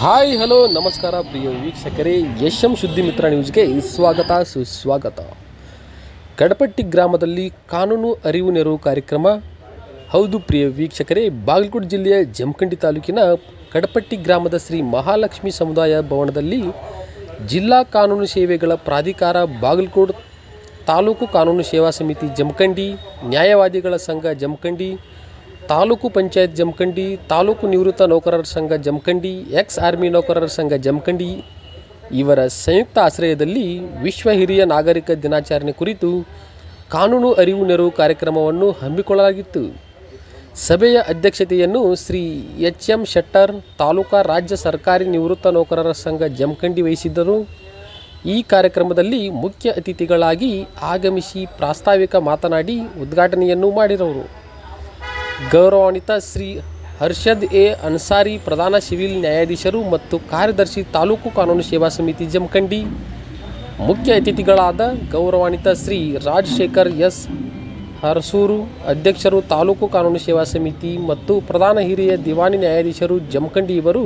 Hi, hello, ನಮಸ್ಕಾರ, ಪ್ರಿಯ ವೀಕ್ಷಕರೇ. Yash M ಸುದ್ದಿ ಮಿತ್ರ ನ್ಯೂಸ್ಗೆ ಸ್ವಾಗತ, ಸುಸ್ವಾಗತ. ಕಡಪಟ್ಟಿ ಗ್ರಾಮದಲ್ಲಿ ಕಾನೂನು ಅರಿವು ನೆರವು ಕಾರ್ಯಕ್ರಮ. ಹೌದು, ಪ್ರಿಯ ವೀಕ್ಷಕರೇ, ಬಾಗಲಕೋಟೆ ಜಿಲ್ಲೆಯ ಜಮಖಂಡಿ ತಾಲೂಕಿನ ಕಡಪಟ್ಟಿ ಗ್ರಾಮದ ಶ್ರೀ ಮಹಾಲಕ್ಷ್ಮಿ ಸಮುದಾಯ ಭವನದಲ್ಲಿ ಜಿಲ್ಲಾ ಕಾನೂನು ಸೇವೆಗಳ ಪ್ರಾಧಿಕಾರ, ಬಾಗಲಕೋಟ್ ತಾಲೂಕು ಕಾನೂನು ಸೇವಾ ಸಮಿತಿ ಜಮಖಂಡಿ, ನ್ಯಾಯವಾದಿಗಳ ಸಂಘ ಜಮಖಂಡಿ ತಾಲೂಕು ಪಂಚಾಯತ್ ಜಮಖಂಡಿ, ತಾಲೂಕು ನಿವೃತ್ತ ನೌಕರರ ಸಂಘ ಜಮಖಂಡಿ, ಎಕ್ಸ್ ಆರ್ಮಿ ನೌಕರರ ಸಂಘ ಜಮಖಂಡಿ. ಇವರ ಸಂಯುಕ್ತ ಆಶ್ರಯದಲ್ಲಿ ವಿಶ್ವ ಹಿರಿಯ ನಾಗರಿಕ ದಿನಾಚರಣೆ ಕುರಿತು ಕಾನೂನು ಅರಿವು ನೆರವು ಕಾರ್ಯಕ್ರಮವನ್ನು ಹಮ್ಮಿಕೊಳ್ಳಲಾಗಿತ್ತು. ಸಭೆಯ ಅಧ್ಯಕ್ಷತೆಯನ್ನು ಶ್ರೀ ಎಚ್ ಎಂ ಶೆಟ್ಟರ್, ತಾಲೂಕಾ ರಾಜ್ಯ ಸರ್ಕಾರಿ ನಿವೃತ್ತ ನೌಕರರ ಸಂಘ ಜಮಖಂಡಿ ವಹಿಸಿದ್ದರು. ಈ ಕಾರ್ಯಕ್ರಮದಲ್ಲಿ ಮುಖ್ಯ ಅತಿಥಿಗಳಾಗಿ ಆಗಮಿಸಿ ಪ್ರಾಸ್ತಾವಿಕ ಮಾತನಾಡಿ ಉದ್ಘಾಟನೆಯನ್ನು ಮಾಡಿದವರು. ಗೌರವಾನ್ವಿತ ಶ್ರೀ ಹರ್ಷದ್ ಎ. ಅನ್ಸಾರಿ, ಪ್ರಧಾನ ಸಿವಿಲ್ ನ್ಯಾಯಾಧೀಶರು ಮತ್ತು ಕಾರ್ಯದರ್ಶಿ ತಾಲೂಕು ಕಾನೂನು ಸೇವಾ ಸಮಿತಿ ಜಮಖಂಡಿ. ಮುಖ್ಯ ಅತಿಥಿಗಳಾದ ಗೌರವಾನ್ವಿತ ಶ್ರೀ ರಾಜಶೇಖರ್ ಎಸ್. ಹರಸೂರು, ಅಧ್ಯಕ್ಷರು ತಾಲೂಕು ಕಾನೂನು ಸೇವಾ ಸಮಿತಿ ಮತ್ತು ಪ್ರಧಾನ ಹಿರಿಯ ದಿವಾನಿ ನ್ಯಾಯಾಧೀಶರು ಜಮಖಂಡಿ ಇವರು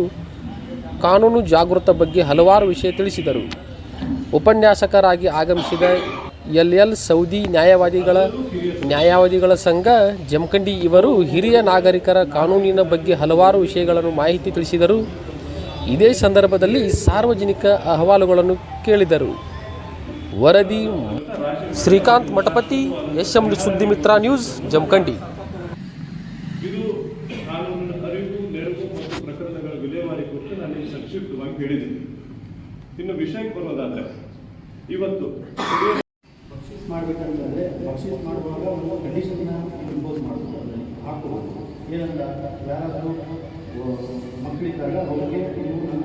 ಕಾನೂನು ಜಾಗೃತ ಬಗ್ಗೆ ಹಲವಾರು ವಿಷಯ ತಿಳಿಸಿದರು. ಉಪನ್ಯಾಸಕರಾಗಿ ಆಗಮಿಸಿದ ಎಲ್ ಎಲ್ ಸೌದಿ ನ್ಯಾಯವಾದಿಗಳ ನ್ಯಾಯವಾದಿಗಳ ಸಂಘ, ಜಮಖಂಡಿ ಇವರು ಹಿರಿಯ ನಾಗರಿಕರ ಕಾನೂನಿನ ಬಗ್ಗೆ ಹಲವಾರು ವಿಷಯಗಳನ್ನು ಮಾಹಿತಿ ತಿಳಿಸಿದರು. ಇದೇ ಸಂದರ್ಭದಲ್ಲಿ ಸಾರ್ವಜನಿಕ ಅಹವಾಲುಗಳನ್ನು ಕೇಳಿದರು. ವರದಿ ಶ್ರೀಕಾಂತ್ ಮಠಪತಿ, ಎಸ್ ಎಂ ಸುದ್ದಿ ಮಿತ್ರ ನ್ಯೂಸ್, ಜಮಖಂಡಿ. ಇನ್ನು ವಿಷಯಕ್ಕೆ ಬರೋದಾದ್ರೆ ಇವತ್ತು ಪರ್ಚೇಸ್ ಮಾಡುವಾಗ ಒಂದು ಕಂಡೀಷನ್ನ ಇಂಪೋಸ್ ಮಾಡ್ಬೋದು ಅದನ್ನ ಹಾಕೋಬೋದು ಏನಂತ ಯಾರಾದರೂ ಮಕ್ಕಳಿದ್ದಾಗ ಅವ್ರಿಗೆ ನೀವು ನನ್ನ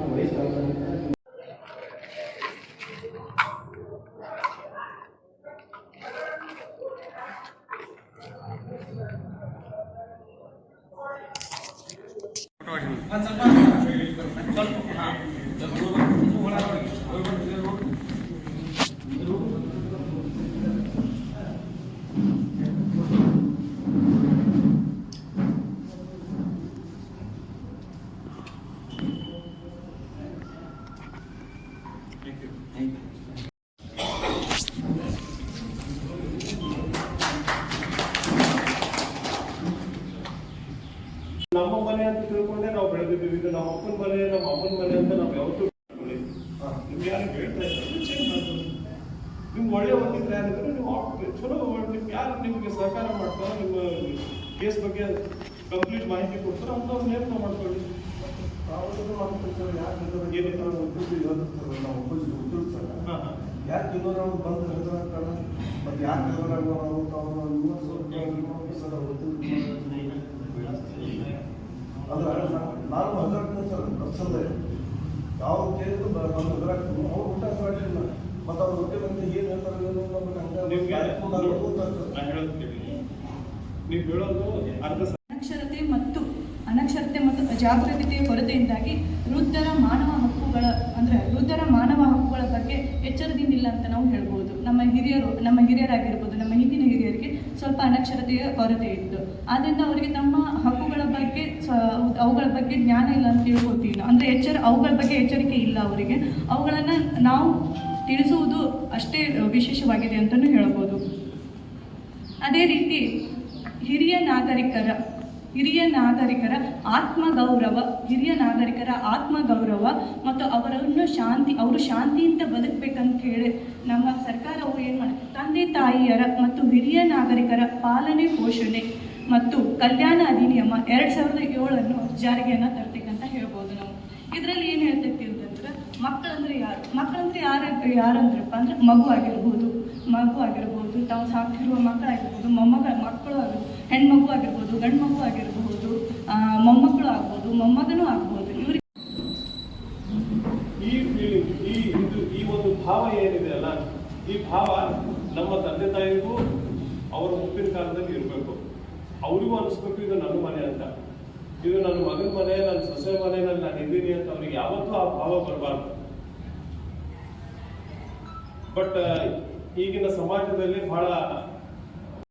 ವಯಸ್ಸಾದಂತ ನಮ್ಮ ಮನೆ ಅಂತ ತಿಳ್ಕೊಂಡೆ ನಾವು ಬೆಳೆದಿದ್ದೀವಿ ಇದು ನಮ್ಮ ಅಪ್ಪನ ಮನೆ ನಮ್ಮ ಅಮ್ಮನ ಮನೆ ಅಂತ ನಾವು ಯಾವತ್ತೂ ತಿಳ್ಕೊಳ್ಳಿ. ನಿಮ್ಗೆ ಯಾರು ಹೇಳ್ತಾ ಇದ್ದಾರೆ ಚೇಂಜ್ ಮಾಡ್ಬೋದು ನಿಮ್ಗೆ ಒಳ್ಳೆ ವಕೀಲರು ಯಾರಿದ್ರೆ ನೀವು ಆಪ್ಟ್- ಚಲೋ ನಿಮ್ಗೆ ಯಾರು ನಿಮಗೆ ಸಹಕಾರ ಮಾಡ್ತಾರೋ ನಿಮ್ಮ ಕೇಸ್ ಬಗ್ಗೆ ಕಂಪ್ಲೀಟ್ ಮಾಹಿತಿ ಕೊಡ್ತಾರೋ ಅಂತ ನೇಮಕ ಮಾಡ್ಕೊಳ್ಳಿ ಹಾ, ಹಾ. ಯಾಕೆ ಇನ್ನೂರ ಬಂದು ಹೆದರಾಗ್ತಾರ ಮತ್ತೆ ಯಾಕೆ ಅಂದ್ರೆ ನಾನು ಹೆದರಾಗ್ತೀನಿ ಸರ್ ಪರ್ಸನಲ್ ಯಾವ ಕೇಳಿದ್ರು ಬಂದು ಹೆದರಾಗ್ತೀನಿ ಅವ್ರು ಊಟ ಹೆದರಾಗ್ತಿಲ್ಲ ಮತ್ತು ಅವ್ರು ಹೊಟ್ಟೆ ಬಂದು ಏನು ಹೇಳ್ತಾರೆ ಏನು ನಮ್ಗೆ ಹಂಗೆ ನೀವು ಹೇಳೋದು ಅರ್ಧ ಅಜಾಗರೂಕತೆಯ ಕೊರತೆಯಿಂದಾಗಿ ವೃದ್ಧರ ಮಾನವ ಹಕ್ಕುಗಳ ಅಂದರೆ ವೃದ್ಧರ ಮಾನವ ಹಕ್ಕುಗಳ ಬಗ್ಗೆ ಎಚ್ಚರದಿಂದಿಲ್ಲ ಅಂತ ನಾವು ಹೇಳ್ಬೋದು. ನಮ್ಮ ಹಿರಿಯರು, ನಮ್ಮ ಹಿರಿಯರಾಗಿರ್ಬೋದು, ನಮ್ಮ ಹಿಂದಿನ ಹಿರಿಯರಿಗೆ ಸ್ವಲ್ಪ ಅನಕ್ಷರತೆಯ ಕೊರತೆ ಇತ್ತು. ಆದ್ದರಿಂದ ಅವರಿಗೆ ತಮ್ಮ ಹಕ್ಕುಗಳ ಬಗ್ಗೆ ಅವುಗಳ ಬಗ್ಗೆ ಜ್ಞಾನ ಇಲ್ಲ ಅಂತ ತಿಳ್ಕೊತೀವಿ ಅಂದರೆ ಎಚ್ಚರ, ಅವುಗಳ ಬಗ್ಗೆ ಎಚ್ಚರಿಕೆ ಇಲ್ಲ ಅವರಿಗೆ. ಅವುಗಳನ್ನು ನಾವು ತಿಳಿಸುವುದು ಅಷ್ಟೇ ವಿಶೇಷವಾಗಿದೆ ಅಂತಲೂ ಹೇಳ್ಬೋದು. ಅದೇ ರೀತಿ ಹಿರಿಯ ನಾಗರಿಕರ ಹಿರಿಯ ನಾಗರಿಕರ ಆತ್ಮಗೌರವ, ಹಿರಿಯ ನಾಗರಿಕರ ಆತ್ಮಗೌರವ ಮತ್ತು ಅವರನ್ನು ಶಾಂತಿ, ಅವರು ಶಾಂತಿಯಿಂದ ಬದುಕಬೇಕಂತ ಹೇಳಿ ನಮ್ಮ ಸರ್ಕಾರವು ಏನು ಮಾಡಿ ತಂದೆ, ತಾಯಿಯರ ಮತ್ತು ಹಿರಿಯ ನಾಗರಿಕರ ಪಾಲನೆ, ಪೋಷಣೆ ಮತ್ತು ಕಲ್ಯಾಣ ಅಧಿನಿಯಮ ಎರಡು ಸಾವಿರದ ಏಳನ್ನು ಜಾರಿಗೆಯನ್ನು ತರ್ತಕ್ಕಂತ ಹೇಳ್ಬೋದು ನಾವು. ಇದರಲ್ಲಿ ಏನು ಹೇಳ್ತೈತಿ ಅಂತಂದ್ರೆ ಮಕ್ಕಳಂದ್ರೆ ಯಾರು? ಮಕ್ಕಳಂದ್ರೆ ಯಾರು ಯಾರಂದ್ರಪ್ಪ ಅಂದ್ರೆ ಮಗು ಆಗಿರ್ಬೋದು. ಮಗು ಆಗಿರ್ಬೋದು. ತಾವು ಸಾಕಿರುವ ಮಕ್ಕಳಾಗಿರ್ಬೋದು ಮೊಮ್ಮಗ ಮಕ್ಕಳು ಹೆಣ್ಮಗು ಆಗಿರ್ಬೋದು ಗಂಡು ಮಗು ಆಗಿರಬಹುದು ಮೊಮ್ಮಕ್ಕಳು ಆಗ್ಬೋದು, ಮೊಮ್ಮಗನೂ ಆಗ್ಬೋದು ಈ ಈ ಇದು, ಈ ಒಂದು ಭಾವ ಏನಿದೆ ಅಲ್ಲ, ಈ ಭಾವ ನಮ್ಮ ತಂದೆ ತಾಯಿಗೂ ಅವರ ಮುಪ್ಪಿನ ಕಾಲದಲ್ಲಿ ಇರಬೇಕು. ಅವರಿಗೂ ಅನಿಸ್ಬೇಕು, ಇದು ನನ್ನ ಮನೆ ಅಂತ. ಇದು ನನ್ನ ಮಗನ ಮನೆ, ನನ್ನ ಸೊಸೆ ಮನೆಯಲ್ಲಿ ನಾನು ಇದ್ದೀನಿ ಅಂತ ಅವ್ರಿಗೆ ಯಾವತ್ತೂ ಆ ಭಾವ ಬರಬಾರ್ದು. ಬಟ್ ಈಗಿನ ಸಮಾಜದಲ್ಲಿ ಬಹಳ